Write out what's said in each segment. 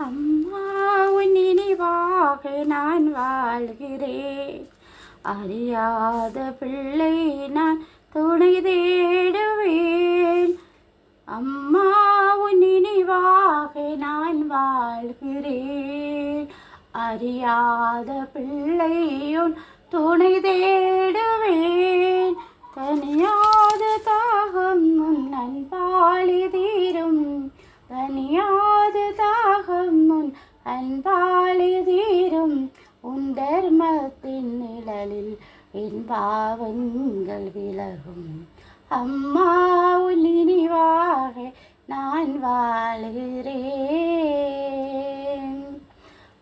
அம்மா உன் நினைவாக நான் வாழ்கிறேன். அறியாத பிள்ளை நான் துணை தேடுவேன். அம்மா உன் நினைவாக நான் வாழ்கிறேன். அறியாத பிள்ளையுன் துணை தேடுவேன். தனியாத தாகம் உன் அன்பாளி தீரும். தனியாத தாகம் உன் அன்பாளி தீரும் உன் தர்மத்தின் நிழலில் என் விலகும். அம்மா உன் நினைவாக நான் வாழ்கிறேன்.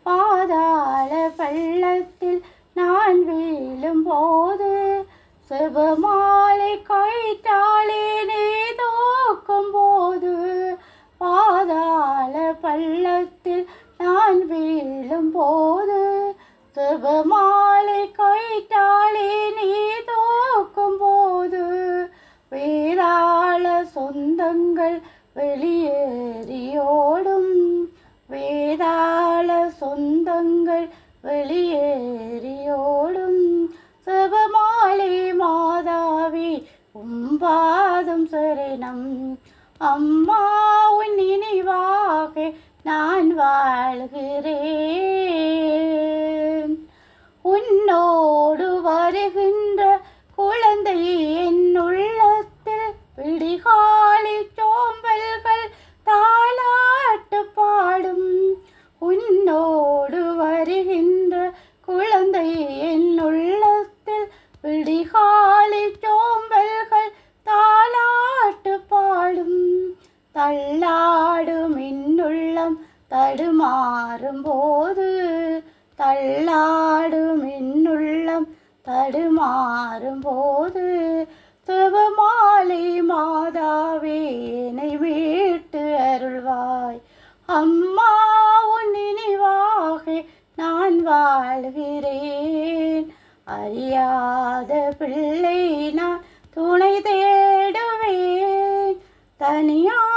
பாதாள பள்ளத்தில் நான் வீழும் போது சுபமா சிவமாலை கைத்தாளே நீ தோக்கும் போது வேதாள சொந்தங்கள் வெளியேறியோடும். வேதாள சொந்தங்கள் வெளியேறியோடும். சிவமாலை மாதாவி உம்பாதம் சரணம். அம்மா உன் நினைவாக நான் வாழ்கிறேன். தடுமாறும் போது தள்ளாடும் இன்னுள்ளம் தடுமாறும் போது சிவமாலை மாதாவே என்னை மீட்டு அருள்வாய். அம்மா உன் நினைவாக நான் வாழ்கிறேன். அறியாத பிள்ளை நான் துணை தேடுவேன். தனியா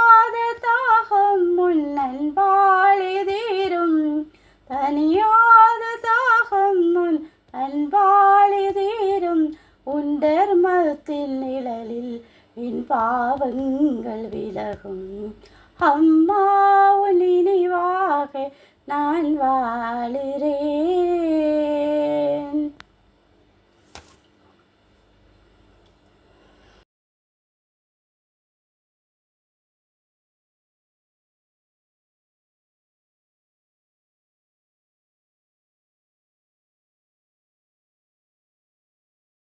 அணியாத தாகம் முன் அன்பாளி தீரும் உன் தர்மத்தின் நிழலில் என் பாவங்கள் விலகும். அம்மா நினைவாக நான் வாழுறேன்